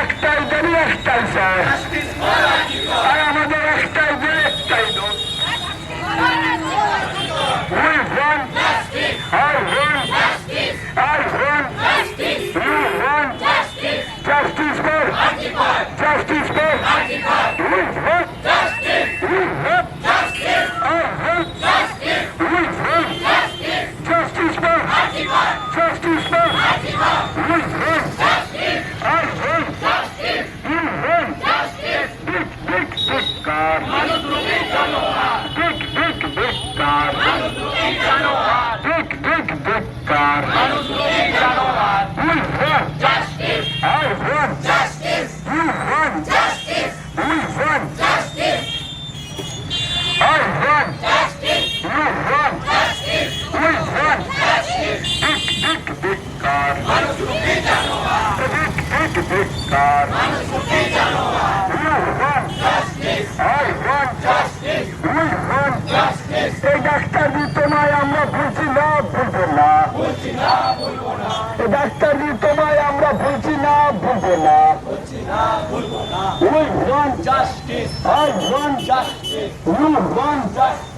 একটাই দল একটাই স্যার আর আমাদের একটাই দল একটাই দল We want justice. I want justice. I want justice. You want justice. Justice for Antifa. Justice for Antifa. We want Big, big, big God Big, big, big God We want Justice! I want Justice! You want Justice! We want Justice! I want Justice! You want Justice! We want Justice! Big, big, big God মানুষ রূপী জানোয়ার Big, big, big God এই ডাক্তারজি তোমায় আমরা ভুলছি না ভুলবো না এই ডাক্তারজি তোমায় আমরা ভুলছি না ভুলবো না We want justice. I want justice. You want justice.